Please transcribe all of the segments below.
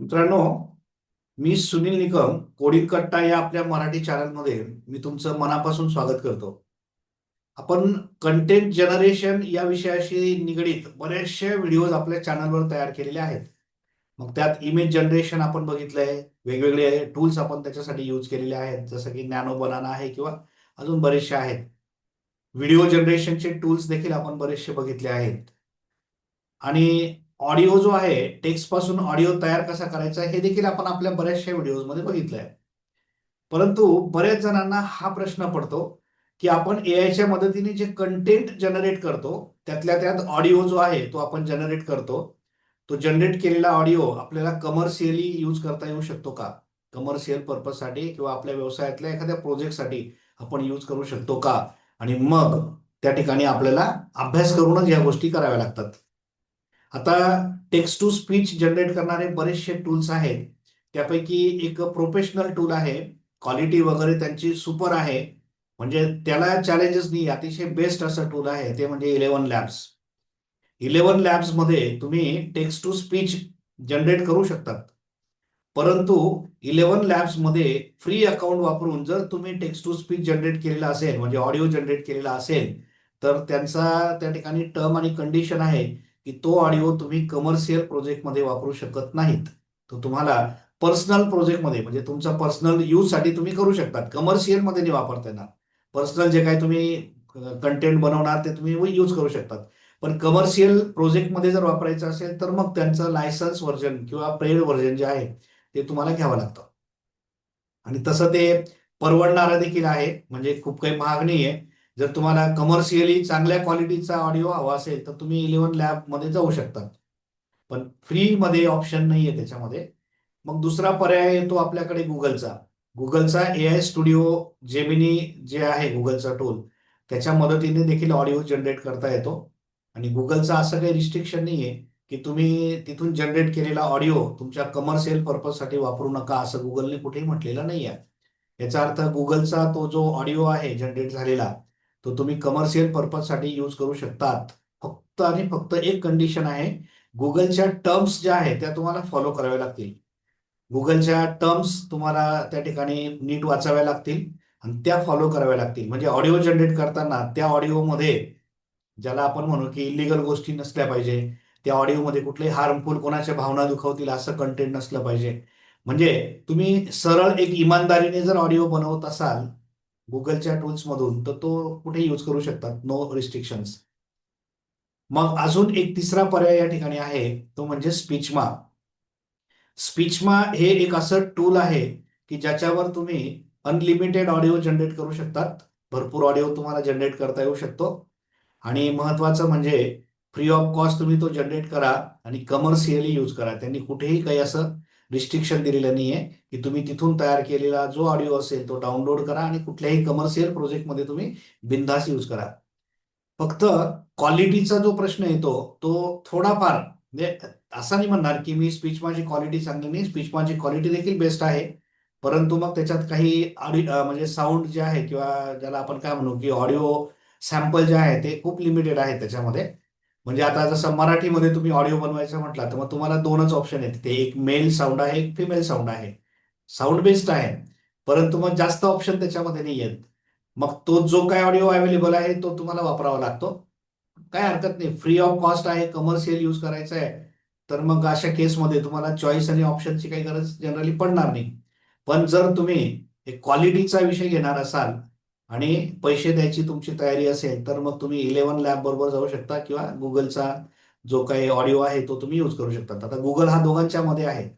मित्रांनो मी सुनील निकम कोडिंग कट्टा या आपल्या मराठी चॅनलमध्ये मी तुमचं मनापासून स्वागत करतो. आपण कंटेंट जनरेशन या विषयाशी निगडीत बरेचसे व्हिडिओज आपल्या चॅनलवर तयार केलेले आहेत. मग त्यात इमेज जनरेशन आपण बघितलंय वेगवेगळे टूल्स आपण त्याच्यासाठी यूज केलेले आहेत जसं की नॅनो बनाना आहे किंवा अजून बरेचसे आहेत. व्हिडिओ जनरेशनचे टूल्स देखील आपण बरेचसे बघितले आहेत. आणि ऑडिओ जो आहे टेक्स्टपासून ऑडिओ तयार कसा करायचा हे देखील आपण आपल्या बऱ्याचशा व्हिडिओमध्ये आहे परंतु बऱ्याच जणांना हा प्रश्न पडतो की आपण एआयच्या मदतीने जे कंटेंट जनरेट करतो त्यातल्या त्यात ऑडिओ जो आहे तो आपण जनरेट करतो. तो जनरेट केलेला ऑडिओ आपल्याला कमर्शियली यूज करता येऊ शकतो का? कमर्शियल पर्पजसाठी किंवा आपल्या व्यवसायातल्या एखाद्या प्रोजेक्टसाठी आपण यूज करू शकतो का? आणि मग त्या ठिकाणी आपल्याला अभ्यास करूनच या गोष्टी कराव्या लागतात. आता टेक्स्ट टू स्पीच जनरेट करणारे बरेचसे टूल्स आहेत. त्यापैकी एक प्रोफेशनल टूल आहे. क्वालिटी वगैरे त्यांची सुपर आहे. म्हणजे त्याला चॅलेंजेस नाही अतिशय बेस्ट असं टूल आहे. ते म्हणजे इलेव्हन लॅब्स इलेव्हन लॅब्समध्ये तुम्ही टेक्स्ट टू स्पीच जनरेट करू शकतात. परंतु इलेव्हन लॅब्समध्ये फ्री अकाउंट वापरून जर तुम्ही टेक्स्ट टू स्पीच जनरेट केलेला असेल म्हणजे ऑडिओ जनरेट केलेला असेल तर त्यांचा त्या ठिकाणी टर्म आणि कंडिशन आहे. की तो ऑडिओ तुम्ही कमर्शियल प्रोजेक्टमध्ये वापरू शकत नाहीत. तो तुम्हाला पर्सनल प्रोजेक्टमध्ये म्हणजे तुमचा पर्सनल यूजसाठी तुम्ही करू शकतात. कमर्शियलमध्ये नाही वापरता येणार. पर्सनल जे काही तुम्ही कंटेंट बनवणार ते तुम्ही यूज करू शकतात. पण कमर्शियल प्रोजेक्टमध्ये जर वापरायचं असेल तर मग त्यांचं लायसन्स व्हर्जन किंवा पेड व्हर्जन जे आहे ते तुम्हाला घ्यावं लागतं. आणि तसं ते परवडणारं देखील आहे. म्हणजे खूप काही महाग नाही आहे जर तुम्हाला कमर्शियली चांगल्या क्वालिटीचा ऑडिओ हवा असेल तर तुम्ही इलेव्हन लॅबमध्ये जाऊ शकता पण फ्रीमध्ये ऑप्शन नाही आहे त्याच्यामध्ये. मग दुसरा पर्याय येतो आपल्याकडे गुगलचा. गुगलचा ए आय स्टुडिओ जेमिनी जे आहे गुगलचा टूल त्याच्या मदतीने देखील ऑडिओ जनरेट करता येतो. आणि गुगलचा असं काही रिस्ट्रिक्शन नाही आहे की तुम्ही तिथून जनरेट केलेला ऑडिओ तुमच्या कमर्शियल पर्पजसाठी वापरू नका असं गुगलने कुठेही म्हटलेलं नाही आहे याचा अर्थ गुगलचा तो जो ऑडिओ आहे जनरेट झालेला तो तुम्ही कमर्शियल पर्पजसाठी यूज करू शकतात. फक्त आणि फक्त एक कंडिशन आहे गुगलच्या टर्म्स ज्या आहेत त्या तुम्हाला फॉलो कराव्या लागतील. गुगलच्या टर्म्स तुम्हाला त्या ठिकाणी नीट वाचाव्या लागतील आणि त्या फॉलो कराव्या लागतील. म्हणजे ऑडिओ जनरेट करताना त्या ऑडिओमध्ये ज्याला आपण म्हणू की इलिगल गोष्टी नसल्या पाहिजे त्या ऑडिओमध्ये कुठलेही हार्मफुल कोणाच्या भावना दुखावतील असं कंटेंट नसलं पाहिजे. म्हणजे तुम्ही सरळ एक इमानदारीने जर ऑडिओ बनवत असाल गुगलच्या टूल्समधून तर तो कुठे यूज करू शकतात? नो रिस्ट्रिक्शन्स मग अजून एक तिसरा पर्याय या ठिकाणी आहे तो म्हणजे स्पीचमा स्पीचमा हे एक असं टूल आहे की ज्याच्यावर तुम्ही अनलिमिटेड ऑडिओ जनरेट करू शकतात. भरपूर ऑडिओ तुम्हाला जनरेट करता येऊ शकतो. आणि महत्वाचं म्हणजे फ्री ऑफ कॉस्ट तुम्ही तो जनरेट करा आणि कमर्शियली यूज करा. त्यांनी कुठेही काही असं रिस्ट्रिक्शन दिलेलं नाही आहे की तुम्ही तिथून तयार केलेला जो ऑडिओ असेल तो डाउनलोड करा आणि कुठल्याही कमर्शियल प्रोजेक्टमध्ये तुम्ही बिंदास यूज करा. फक्त क्वालिटीचा जो प्रश्न येतो तो थोडाफार म्हणजे असा नाही म्हणणार की मी स्पीच माझी क्वालिटी चांगली नाही स्पीच माझी क्वालिटी देखील बेस्ट आहे. परंतु मग त्याच्यात काही ऑडि म्हणजे साऊंड जे आहे किंवा ज्याला आपण काय म्हणू की ऑडिओ सॅम्पल जे आहे ते खूप लिमिटेड आहे त्याच्यामध्ये. म्हणजे आता जसं मराठीमध्ये तुम्ही ऑडिओ बनवायचं म्हटला तर मग तुम्हाला दोनच ऑप्शन आहेत ते एक मेल साऊंड आहे एक फिमेल साऊंड आहे. साऊंड बेस्ड आहे. परंतु मग जास्त ऑप्शन त्याच्यामध्ये नाही आहेत मग तो जो काय ऑडिओ अवेलेबल आहे तो तुम्हाला वापरावा लागतो. काय हरकत नाही. फ्री ऑफ कॉस्ट आहे कमर्शियल यूज करायचं आहे. तर मग अशा केसमध्ये तुम्हाला चॉईस आणि ऑप्शनची काही गरज जनरली पडणार नाही. पण जर तुम्ही एक क्वालिटीचा विषय घेणार असाल आणि पैसे द्यायची तुमची तयारी असेल तर मग तुम्ही इलेव्हन लॅब बरोबर जाऊ शकता किंवा गुगलचा जो काही ऑडिओ आहे तो तुम्ही यूज करू शकता. आता गुगल हा दोघांच्या मध्ये आहे.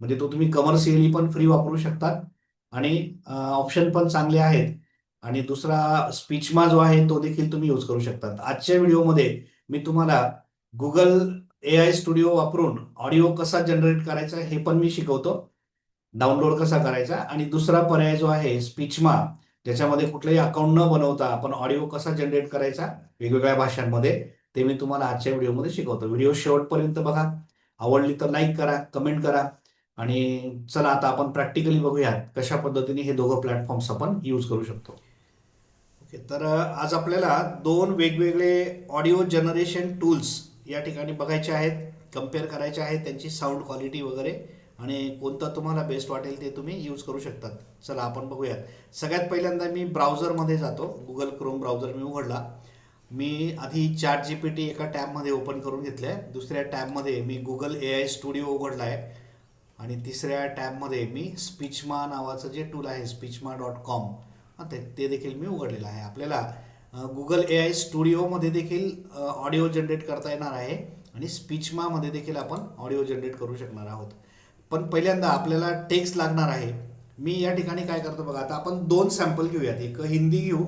म्हणजे तो तुम्ही कमर्शियली पण फ्री वापरू शकता आणि ऑप्शन पण चांगले आहेत. आणि दुसरा स्पीचमा जो आहे तो देखील तुम्ही यूज करू शकतात आजच्या व्हिडिओमध्ये मी तुम्हाला गुगल ए आय स्टुडिओ वापरून ऑडिओ कसा जनरेट करायचा हे पण मी शिकवतो. डाउनलोड कसा करायचा आणि दुसरा पर्याय जो आहे स्पीचमा ज्याच्यामध्ये कुठलंही अकाउंट न बनवता आपण ऑडिओ कसा जनरेट करायचा वेगवेगळ्या भाषांमध्ये ते मी तुम्हाला आजच्या व्हिडिओमध्ये शिकवतो. व्हिडिओ शेवटपर्यंत बघा. आवडली तर लाईक करा कमेंट करा. आणि चला आता आपण प्रॅक्टिकली बघूयात कशा पद्धतीने हे दोघं प्लॅटफॉर्म्स आपण यूज करू शकतो. ओके तर आज आपल्याला दोन वेगवेगळे ऑडिओ जनरेशन टूल्स या ठिकाणी बघायचे आहेत कंपेअर करायचे आहेत त्यांची साऊंड क्वालिटी वगैरे आणि कोणतं तुम्हाला बेस्ट वाटेल ते तुम्ही यूज करू शकतात. चला आपण बघूयात. सगळ्यात पहिल्यांदा मी ब्राउझरमध्ये जातो. गुगल क्रोम ब्राउझर मी उघडला. मी आधी चॅट जी पी टी एका टॅबमध्ये ओपन करून घेतलं आहे दुसऱ्या टॅबमध्ये मी गुगल ए आय स्टुडिओ उघडला आहे आणि तिसऱ्या टॅबमध्ये मी स्पीचमा नावाचं जे टूल आहे स्पीचमा डॉट कॉम ते ते देखील मी उघडलेलं आहे. आपल्याला गुगल ए आय स्टुडिओमध्ये देखील ऑडिओ जनरेट करता येणार आहे. आणि स्पीचमामध्ये देखील आपण ऑडिओ जनरेट करू शकणार आहोत. पण पहिल्यांदा आपल्याला टेक्स्ट लागणार आहे. मी या ठिकाणी काय करतो बघा आता आपण दोन सॅम्पल घेऊयात. एक हिंदी घेऊ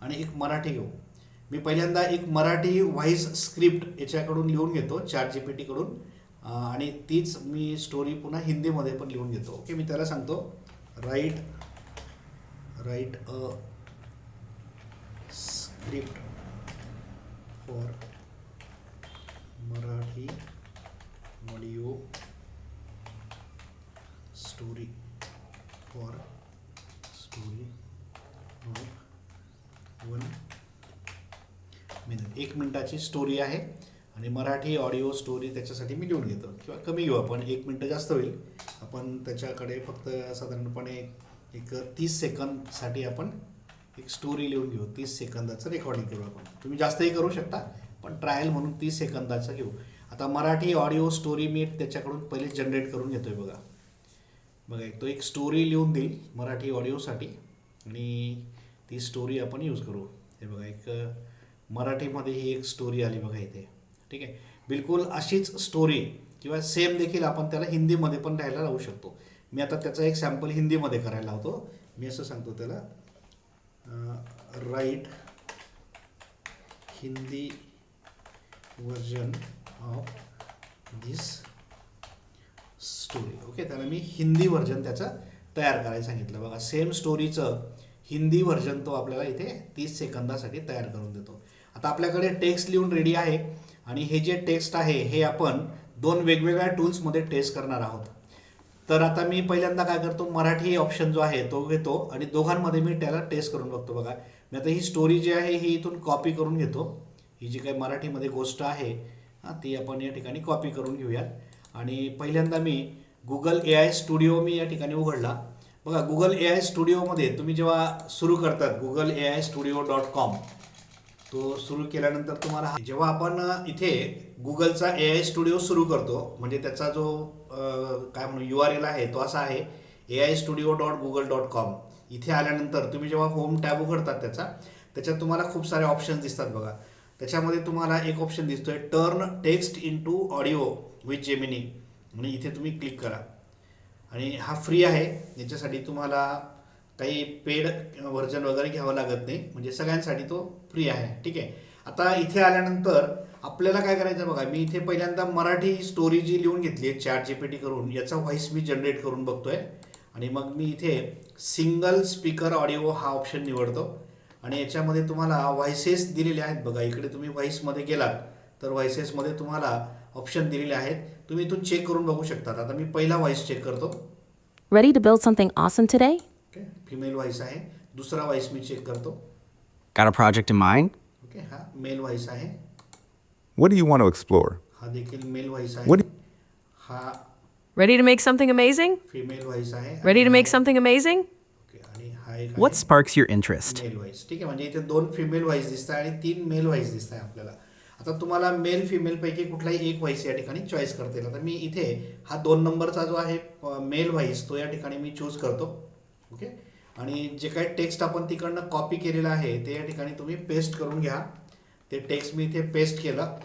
आणि एक मराठी घेऊ. मी पहिल्यांदा एक मराठी व्हॉइस स्क्रिप्ट याच्याकडून लिहून घेतो चार जी पी टीकडून आणि तीच मी स्टोरी पुन्हा हिंदीमध्ये पण लिहून घेतो. ओके मी त्याला सांगतो. Write write a script for Marathi audio story for story one. Minute एक मिनिटाची स्टोरी आहे आणि मराठी ऑडिओ स्टोरी त्याच्यासाठी मी लिहून घेतो. किंवा कमी घेऊ आपण. एक मिनटं जास्त होईल. आपण त्याच्याकडे फक्त साधारणपणे एक तीस सेकंदसाठी आपण एक स्टोरी लिहून घेऊ. तीस सेकंदाचं रेकॉर्डिंग करू आपण. तुम्ही जास्तही करू शकता पण ट्रायल म्हणून तीस सेकंदाचं घेऊ. आता मराठी ऑडिओ स्टोरी मी त्याच्याकडून पहिले जनरेट करून घेतोय बघा. बघा एक तो एक स्टोरी लिहून देईल मराठी ऑडिओसाठी आणि ती स्टोरी आपण यूज करू. हे बघा एक मराठीमध्ये ही एक स्टोरी आली बघा इथे. ठीक आहे? बिलकुल अशीच स्टोरी किंवा सेम देखील आपण त्याला हिंदीमध्ये पण राहायला लावू शकतो. मी आता त्याचा एक सॅम्पल हिंदीमध्ये करायला लावतो. मी असं सांगतो त्याला write Hindi version of this story okay त्याला मी हिंदी व्हर्जन त्याचं तयार करायला सांगितलं. बघा सेम स्टोरीचं हिंदी व्हर्जन तो आपल्याला इथे तीस सेकंदासाठी तयार करून देतो. आता आपल्याकडे टेक्स्ट लिहून रेडी आहे आणि हे जे टेक्स्ट आहे हे आपण दोन वेगवेगळ्या टूल्समध्ये टेस्ट करणार आहोत. तर आता मी पहिल्यांदा काय करतो मराठी ऑप्शन जो आहे तो घेतो आणि दोघांमध्ये मी त्याला टेस्ट करून बघतो. बघा मी आता ही स्टोरी जी आहे ही इथून कॉपी करून घेतो. ही जी काही मराठीमध्ये गोष्ट आहे हां ती आपण या ठिकाणी कॉपी करून घेऊयात. आणि पहिल्यांदा मी गुगल ए आय स्टुडिओ मी या ठिकाणी उघडला. बघा गुगल ए आय स्टुडिओमध्ये तुम्ही जेव्हा सुरू करतात Google A I studio dot com तो सुरू केल्यानंतर तुम्हाला जेव्हा आपण इथे गुगलचा ए आय स्टुडिओ सुरू करतो म्हणजे त्याचा जो काय म्हणू यू आर एल आहे तो असा आहे A I studio dot Google dot com इथे आल्यानंतर तुम्ही जेव्हा होम टॅब उघडतात त्याचा त्याच्यात तुम्हाला खूप सारे ऑप्शन्स दिसतात बघा. त्याच्यामध्ये तुम्हाला एक ऑप्शन दिसतोय turn text into audio with Gemini आणि इथे तुम्ही क्लिक करा. आणि हा फ्री आहे. याच्यासाठी तुम्हाला काही पेड व्हर्जन वगैरे घ्यावं लागत नाही. म्हणजे सगळ्यांसाठी तो फ्री आहे. ठीक आहे? आता इथे आल्यानंतर आपल्याला काय करायचं बघा मी इथे पहिल्यांदा मराठी स्टोरी जी लिहून घेतली आहे चॅट जी पी टी करून याचा व्हॉइस मी जनरेट करून बघतोय. आणि मग मी इथे सिंगल स्पीकर ऑडिओ हा ऑप्शन निवडतो. आणि याच्यामध्ये तुम्हाला व्हॉइसेस दिलेले आहेत बघा इकडे तुम्ही व्हॉइसमध्ये गेलात तर व्हॉइसेसमध्ये तुम्हाला ऑप्शन दिलेले आहेत तुम्ही इथून चेक करून बघू शकतात आता मी पहिला व्हॉइस चेक करतो Ready to build something awesome today? Okay female voice आहे दुसरा व्हॉइस मी चेक करतो Got a project in mind? Okay हा मेल व्हॉइस आहे What do you want to explore? हा देखील मेल व्हॉइस What- आहे हा Ready to make something amazing? Female voice आहे Ready to आणि make something amazing? एक What sparks your interest? Male voice ठीक आहे म्हणजे इथे दोन फिमेल व्हॉइस दिसत आहे आणि तीन मेल व्हॉइस दिसत आहे आपल्याला. आता तुम्हाला मेल फिमेल पैकी कुठलाही एक व्हॉइस या ठिकाणी चॉईस करता येईल. आता मी इथे हा दोन नंबरचा जो आहे मेल व्हॉइस तो या ठिकाणी मी चूज करतो. ओके आणि जे काही टेक्स्ट आपण तिकडनं कॉपी केलेलं आहे ते या ठिकाणी तुम्ही पेस्ट करून घ्या. ते टेक्स्ट मी इथे पेस्ट केलं.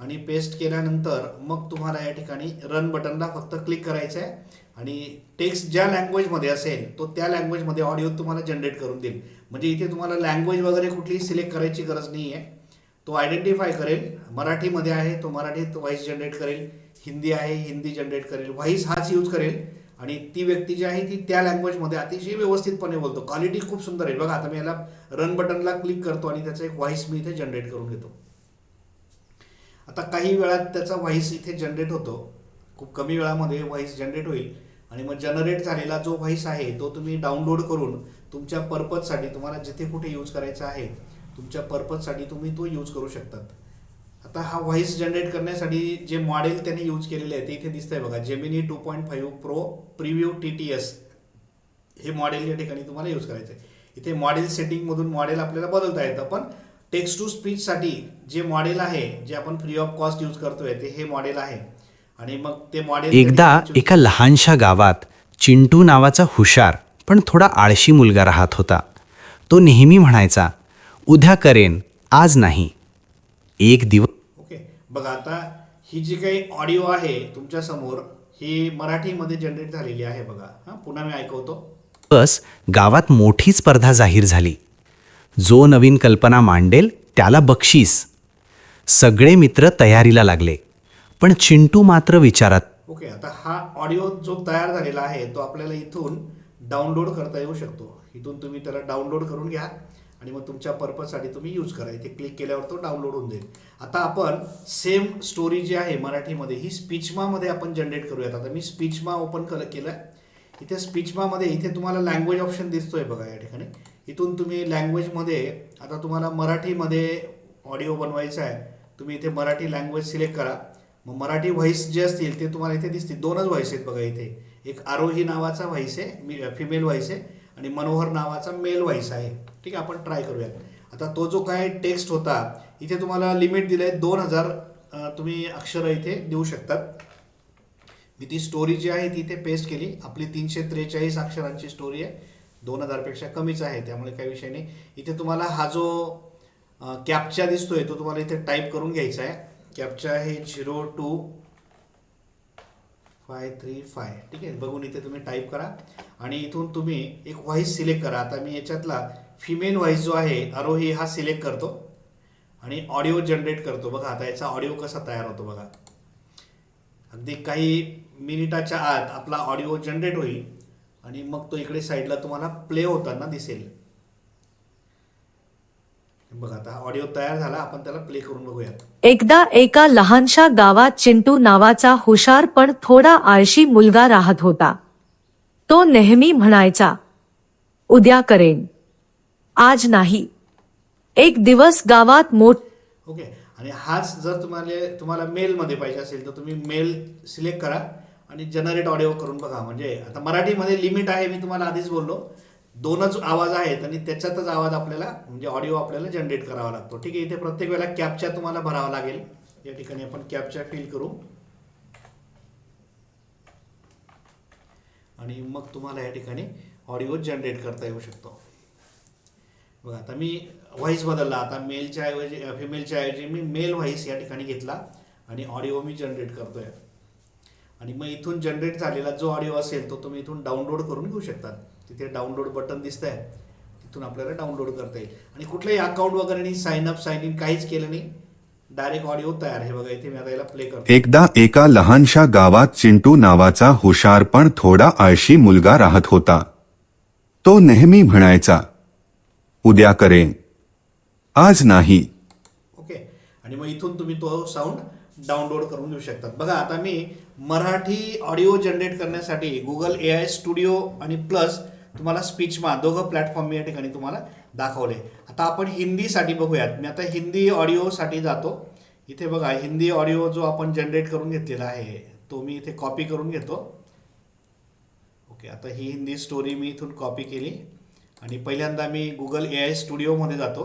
आणि पेस्ट केल्यानंतर मग तुम्हाला या ठिकाणी रन बटनला फक्त क्लिक करायचं आहे आणि टेक्स्ट ज्या लँग्वेजमध्ये असेल तो त्या लँग्वेजमध्ये ऑडिओ तुम्हाला जनरेट करून देईल. म्हणजे इथे तुम्हाला लँग्वेज वगैरे कुठलीही सिलेक्ट करायची गरज नाही आहे तो आयडेंटिफाय करेल. मराठीमध्ये आहे तो मराठीत व्हॉइस जनरेट करेल. हिंदी आहे हिंदी जनरेट करेल. व्हॉइस हाच यूज करेल. आणि ती व्यक्ती जी आहे ती त्या लँग्वेजमध्ये अतिशय व्यवस्थितपणे बोलतो. क्वालिटी खूप सुंदर आहे. बघा आता मी याला रन बटनला क्लिक करतो आणि त्याचा एक व्हॉइस मी इथे जनरेट करून घेतो. आता काही वेळात त्याचा व्हॉइस इथे जनरेट होतो. खूप कमी वेळामध्ये व्हॉइस जनरेट होईल. आणि मग जनरेट झालेला जो व्हॉइस आहे तो तुम्ही डाउनलोड करून तुमच्या पर्पजसाठी तुम्हाला जिथे कुठे यूज करायचा आहे तुमच्या पर्पजसाठी तुम्ही तो यूज करू शकतात. आता हा व्हॉइस जनरेट करण्यासाठी जे मॉडेल त्याने यूज केलेले आहे ते इथे दिसतंय बघा. Gemini two point five pro preview T T S हे मॉडेल या ठिकाणी तुम्हाला यूज करायचं आहे इथे मॉडेल सेटिंगमधून मॉडेल आपल्याला बदलता येतं पण टेक्स्ट टू स्पीचसाठी जे मॉडेल आहे जे आपण फ्री ऑफ कॉस्ट यूज करतोय ते हे मॉडेल आहे. एकदा एका लहानशा गावात चिंटू नावाचा हुशार पण थोडा आळशी मुलगा राहत होता. तो नेहमी म्हणायचा उद्या करेन आज नाही. एक दिवस ओके बघा आता ही जी काही ऑडिओ आहे तुमच्यासमोर ही मराठीमध्ये जनरेट झालेली आहे बघा. हां पुन्हा मी ऐकवतो. दिवस गावात मोठी स्पर्धा जाहीर झाली. जो नवीन कल्पना मांडेल त्याला बक्षीस. सगळे मित्र तयारीला लागले. पण चिंटू मात्र विचारात. ओके आता हा ऑडिओ जो तयार झालेला आहे तो आपल्याला इथून डाउनलोड करता येऊ शकतो. इथून तुम्ही त्याला डाउनलोड करून घ्या आणि मग तुमच्या पर्पजसाठी तुम्ही यूज करा. इथे क्लिक केल्यावर तो डाउनलोड होऊन जाईल. आता आपण सेम स्टोरी जी आहे मराठीमध्ये ही स्पीचमामध्ये आपण जनरेट करूयात. आता मी स्पीचमा ओपन कर केलं इथे स्पीचमामध्ये इथे तुम्हाला लँग्वेज ऑप्शन दिसतोय बघा या ठिकाणी. इथून तुम्ही लँग्वेजमध्ये आता तुम्हाला मराठीमध्ये ऑडिओ बनवायचा आहे. तुम्ही इथे मराठी लँग्वेज सिलेक्ट करा. मग मराठी व्हॉइस जे असतील ते तुम्हाला इथे दिसतील. दोनच व्हॉइस आहेत बघा इथे. एक आरोही नावाचा व्हॉइस आहे मी फिमेल व्हॉइस आहे आणि मनोहर नावाचा मेल व्हॉइस आहे. ठीक आहे आपण ट्राय करूयात. आता तो जो काय टेक्स्ट होता इथे तुम्हाला लिमिट दिलं आहे दोन हजार तुम्ही अक्षरं इथे देऊ शकतात. मी ती स्टोरी जी आहे ती इथे पेस्ट केली. आपली तीनशे त्रेचाळीस अक्षरांची स्टोरी आहे. दोन हजारपेक्षा कमीच आहे त्यामुळे काही विषय नाही. इथे तुम्हाला हा जो कॅपचा दिसतोय तो तुम्हाला इथे टाईप करून घ्यायचा आहे. कॅपचा आहे zero two five three five. ठीक आहे? बघून इथे तुम्ही टाईप करा. आणि इथून तुम्ही एक व्हॉईस सिलेक्ट करा. आता मी याच्यातला फिमेल व्हॉईस जो आहे आरोही हा सिलेक्ट करतो. आणि ऑडिओ जनरेट करतो. बघा आता याचा ऑडिओ कसा तयार होतो बघा. अगदी काही मिनिटाच्या आत आपला ऑडिओ जनरेट होईल. आणि मग तो इकडे साईडला तुम्हाला प्ले होताना दिसेल. बघा आता ऑडिओ तयार झाला आपण त्याला प्ले करून बघूयात. एकदा एका लहानशा गावात चिंटू नावाचा हुशार पण थोडा आळशी मुलगा राहत होता. तो नेहमी म्हणायचा उद्या करेन. आज नाही. एक दिवस गावात मोठ ओके आणि हाच जर तुम्हाला तुम्हाला मेलमध्ये पाहिजे असेल तर तुम्ही मेल सिलेक्ट करा आणि जनरेट ऑडिओ करून बघा. म्हणजे आता मराठीमध्ये लिमिट आहे मी तुम्हाला आधीच बोललो. दोनच आवाज आहेत आणि त्याच्यातच आवाज आपल्याला म्हणजे ऑडिओ आपल्याला जनरेट करावा लागतो. ठीक आहे इथे प्रत्येक वेळेला कॅपच्या तुम्हाला भरावा लागेल. या ठिकाणी आपण कॅपच्या फिल करू. आणि मग तुम्हाला या ठिकाणी ऑडिओ जनरेट करता येऊ शकतो. बघा आता मी व्हॉइस बदलला. आता मेलच्या ऐवजी फिमेलच्या ऐवजी मी मेल व्हॉइस या ठिकाणी घेतला आणि ऑडिओ मी जनरेट करतोय. आणि मग इथून जनरेट झालेला जो ऑडिओ असेल तो तुम्ही इथून डाउनलोड करून घेऊ शकतात. तिथे डाउनलोड बटन दिसत आहे तिथून आपल्याला डाउनलोड करता येईल. आणि कुठलंही अकाउंट वगैरे नाही साइन अप साइन इन काहीच केलं नाही. डायरेक्ट ऑडिओ तयार आहे बघा इथे मी आता याला प्ले करतो. एकदा एका लहानशा गावात चिंटू नावाचा हुशार पण थोडा आळशी मुलगा राहत होता. तो नेहमी म्हणायचा उद्या करेन. आज नाही. ओके. आणि मग इथून तुम्ही तो साऊंड डाउनलोड करून घेऊ शकतात बघा आता मी मराठी ऑडिओ जनरेट करण्यासाठी गुगल ए आय स्टुडिओ आणि प्लस तुम्हाला स्पीचमा दोघं प्लॅटफॉर्म मी या ठिकाणी तुम्हाला दाखवले. आता आपण हिंदीसाठी बघूयात. मी आता हिंदी ऑडिओसाठी जातो. इथे बघा हिंदी ऑडिओ जो आपण जनरेट करून घेतलेला आहे तो मी इथे कॉपी करून घेतो. ओके आता ही हिंदी स्टोरी मी इथून कॉपी केली. आणि पहिल्यांदा मी गुगल ए आय स्टुडिओमध्ये जातो.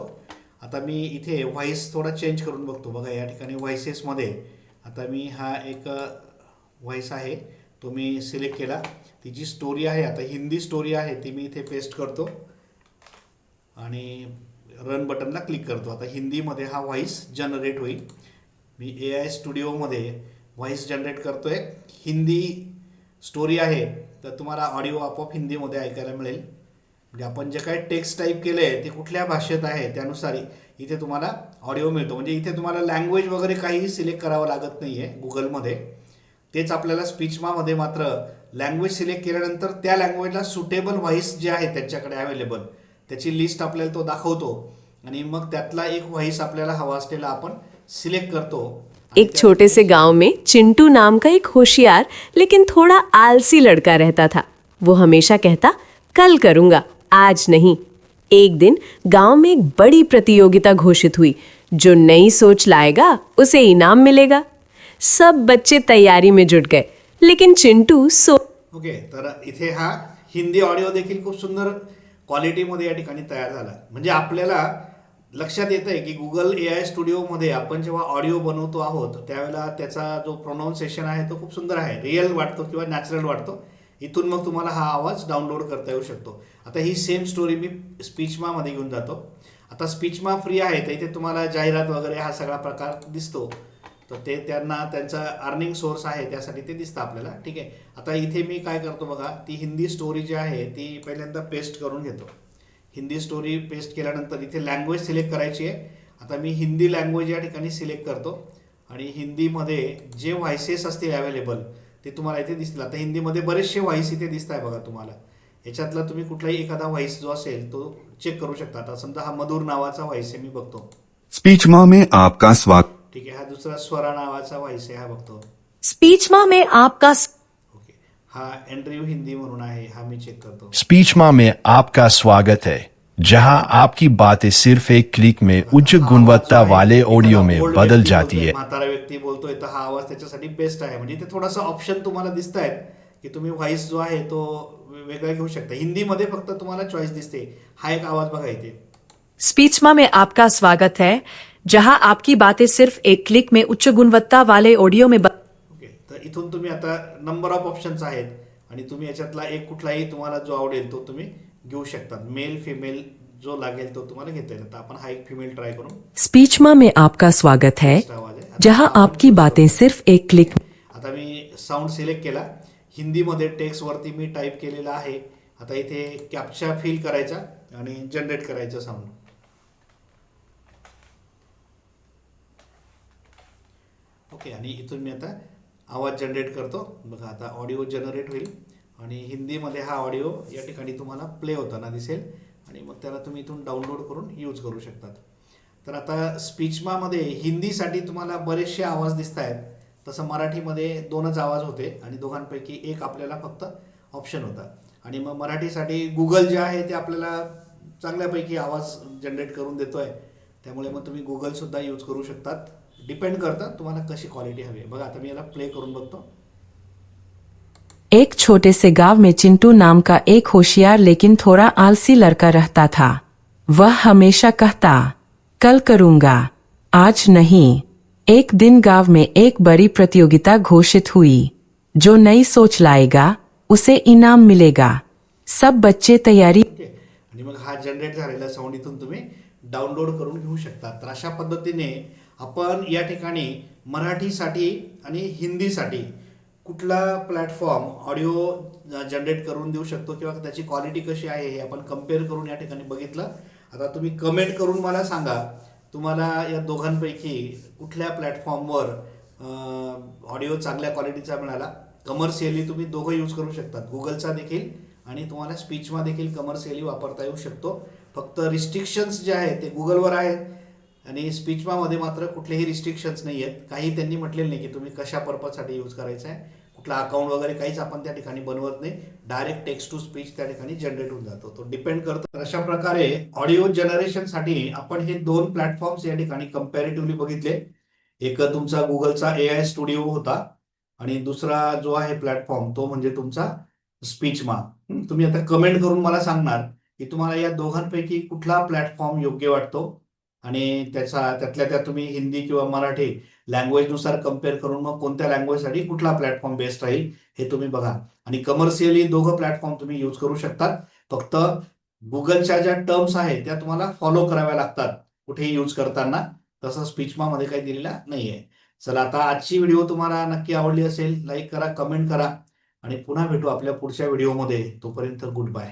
आता मी इथे व्हॉइस थोडा चेंज करून बघतो. बघा या ठिकाणी व्हॉइसेसमध्ये आता मी हा एक व्हॉइस आहे. तो मी सिलेक्ट केला. ती जी स्टोरी आहे आता हिंदी स्टोरी आहे ती मी इथे पेस्ट करतो. आणि रन बटनला क्लिक करतो. आता हिंदीमध्ये हा व्हॉइस जनरेट होईल. मी ए आय स्टुडिओमध्ये व्हॉइस जनरेट करतो आहे हिंदी स्टोरी आहे तर तुम्हाला ऑडिओ आपोआप हिंदीमध्ये ऐकायला मिळेल. म्हणजे आपण जे काही टेक्स्ट टाईप केले आहे ते कुठल्या भाषेत आहे त्यानुसार इथे तुम्हाला ऑडिओ मिळतो. म्हणजे इथे तुम्हाला लँग्वेज वगैरे काही सिलेक्ट करावं लागत नाही आहे गुगलमध्ये तेच आपल्याला स्पीचमामध्ये मात्र लँग्वेज सिलेक्ट केल्यानंतर त्या लँग्वेजला सुटेबल व्हॉइस जे आहे त्यांच्याकडे अवेलेबल त्याची लिस्ट आपल्याला तो दाखवतो. आणि मग त्यातला एक व्हॉइस आपल्याला हवा असलेला आपण सिलेक्ट करतो. एक छोटे से गांव में चिंटू नाम का एक होशियार लेकिन थोड़ा आलसी लड़का रहता था। वो हमेशा कहता कल करूंगा आज नहीं। एक दिन गांव में एक बड़ी प्रतियोगिता घोषित हुई। जो नई सोच लाएगा उसे इनाम मिलेगा। सब बच्चे तयारी में जुट गए। लेकिन चिंटू सो ओके तर इथे हा हिंदी ऑडिओ देखील खूप सुंदर क्वालिटीमध्ये या ठिकाणी तयार झाला. म्हणजे आपल्याला लक्षात येत आहे की गुगल ए आय स्टुडिओमध्ये आपण जेव्हा ऑडिओ बनवतो आहोत त्यावेळेला त्याचा जो प्रोनाऊन्सिएशन आहे तो खूप सुंदर आहे. रिअल वाटतो किंवा नॅचरल वाटतो. इथून मग तुम्हाला हा आवाज डाउनलोड करता येऊ शकतो. आता ही सेम स्टोरी मी स्पीचमामध्ये घेऊन जातो. आता स्पीचमा फ्री आहे तर इथे तुम्हाला जाहिरात वगैरे हा सगळा प्रकार दिसतो. तर ते त्यांना त्यांचा अर्निंग सोर्स आहे त्यासाठी ते दिसतं आपल्याला. ठीक आहे? आता इथे मी काय करतो बघा ती हिंदी स्टोरी जी आहे ती पहिल्यांदा पेस्ट करून घेतो. हिंदी स्टोरी पेस्ट केल्यानंतर इथे लँग्वेज सिलेक्ट करायची आहे. आता मी हिंदी लँग्वेज या ठिकाणी सिलेक्ट करतो. आणि हिंदीमध्ये जे व्हायसेस असतील अवेलेबल ते तुम्हाला इथे दिसतील. आता हिंदीमध्ये बरेचसे व्हाईस इथे दिसत आहे बघा तुम्हाला. याच्यातला तुम्ही कुठलाही एखादा व्हाईस जो असेल तो चेक करू शकता. आता समजा हा मधुर नावाचा व्हाईस आहे मी बघतो. स्पीच माँ में आपका स्वागत ठीक आहे हा दुसरा स्वरा नावाचा व्हाईस आहे हा बघतो. स्पीच माँ में आपका ओके हा एंड्रीव हिंदी म्हणून आहे हा मी चेक करतो. स्पीच माँ में आपका स्वागत है जहाँ आपकी बातें सिर्फ़ एक क्लिक में उच्च गुणवत्ता वाले ऑडियो में बदल जाती है. म्हातारा व्यक्ती बोलतोय तर हा आवाज़ त्याच्यासाठी बेस्ट आहे. म्हणजे ते थोडासा ऑप्शन तुम्हाला दिसत आहेत की तुम्ही व्हॉइस जो आहे तो वेगळा घेऊ शकता. हिंदीमध्ये फक्त तुम्हाला चॉईस दिसते. हा एक आवाज़ बघा इथे. स्पीचमा में आपका स्वागत है जहां आपकी बातें सिर्फ एक क्लिक में उच्च गुणवत्ता वाले ऑडियो में ओके तर इथून तुम्ही आता नंबर ऑफ ऑप्शन्स आहेत आणि तुम्ही याच्यातला एक कुठलाही तुम्हाला जो आवडेल तो तुम्ही घेऊ शकता. मेल फिमेल जो लागेल तो तुम्हाला घेता येईल. आपण हा एक फिमेल ट्राय करू. स्पीचमा में आपका स्वागत है. जहां आपकी बातें सिर्फ एक क्लिक आता मी साऊंड सिलेक्ट केला. हिंदीमध्ये टेक्स्टवरती मी टाईप केलेला आहे. आता इथे कॅप्चा फिल करायचा आणि जनरेट करायचं साऊंड ओके आणि इथून मी आता आवाज जनरेट करतो. बघा आता ऑडिओ जनरेट होईल. आणि हिंदीमध्ये हा ऑडिओ या ठिकाणी तुम्हाला प्ले होताना दिसेल. आणि मग त्याला तुम्ही इथून डाउनलोड करून यूज करू शकतात. तर आता स्पीचमामध्ये हिंदीसाठी तुम्हाला बरेचसे आवाज दिसत आहेत. तसं मराठीमध्ये दोनच आवाज होते आणि दोघांपैकी एक आपल्याला फक्त ऑप्शन होता. आणि मग मराठीसाठी गुगल जे आहे ते आपल्याला चांगल्यापैकी आवाज जनरेट करून देतो आहे त्यामुळे मग तुम्ही गुगलसुद्धा यूज करू शकतात. डिपेंड करतं तुम्हाला कशी क्वालिटी हवी आहे. बघा आता मी याला प्ले करून बघतो. एक छोटे से गाँव में चिंटू नाम का एक होशियार लेकिन थोड़ा आलसी लड़का रहता था। वह हमेशा कहता कल करूँगा। आज नहीं। एक दिन गाँव में एक बड़ी प्रतियोगिता घोषित हुई। जो नई सोच लाएगा उसे इनाम मिलेगा। सब बच्चे तैयारी मग हा जनरेट झालेला साऊंड इथून तुम्ही डाउनलोड करून घेऊ शकता. तर अशा पद्धतीने आपण या ठिकाणी मराठीसाठी आणि हिंदीसाठी कुठला प्लॅटफॉर्म ऑडिओ जनरेट करून देऊ शकतो किंवा त्याची क्वालिटी कशी आहे हे आपण कंपेअर करून या ठिकाणी बघितलं. आता तुम्ही कमेंट करून मला सांगा तुम्हाला या दोघांपैकी कुठल्या प्लॅटफॉर्मवर ऑडिओ चांगल्या क्वालिटीचा मिळाला? कमर्शियली तुम्ही दोघं यूज करू शकतात. गुगलचा देखील आणि तुम्हाला स्पीचमा देखील कमर्शियली वापरता येऊ शकतो. फक्त रिस्ट्रिक्शन्स जे आहेत ते गुगलवर आहेत. आणि स्पीचमामध्ये मात्र कुठलेही रिस्ट्रिक्शन्स नाही आहेत काही त्यांनी म्हटलेलं नाही की तुम्ही कशा पर्पजसाठी यूज करायचं आहे. कुठला अकाउंट वगैरे काहीच आपण त्या ठिकाणी बनवत नाही. डायरेक्ट टेक्स्ट टू स्पीच त्या ठिकाणी जनरेट होऊन जातो. तो डिपेंड करतो. तर अशा प्रकारे ऑडिओ जनरेशनसाठी आपण हे दोन प्लॅटफॉर्म्स या ठिकाणी कम्पॅरेटिव्हली बघितले. एक तुमचा गुगलचा ए आय स्टुडिओ होता आणि दुसरा जो आहे प्लॅटफॉर्म तो म्हणजे तुमचा स्पीचमा तुम्ही आता कमेंट करून मला सांगणार की तुम्हाला या दोघांपैकी कुठला प्लॅटफॉर्म योग्य वाटतो? आणि त्याचा त्यातल्या त्यात तुम्ही हिंदी किंवा मराठी लँग्वेजनुसार कंपेअर करून मग कोणत्या लँग्वेजसाठी कुठला प्लॅटफॉर्म बेस्ट राहील हे तुम्ही बघा. आणि कमर्शियली दोघं प्लॅटफॉर्म तुम्ही यूज करू शकतात. फक्त गुगलच्या ज्या टर्म्स आहेत त्या तुम्हाला फॉलो कराव्या लागतात कुठेही यूज करताना. तसं स्पीचमामध्ये काही दिलेला नाही आहे चला आता आजची व्हिडिओ तुम्हाला नक्की आवडली असेल लाईक करा कमेंट करा. आणि पुन्हा भेटू आपल्या पुढच्या व्हिडिओमध्ये तोपर्यंत गुड बाय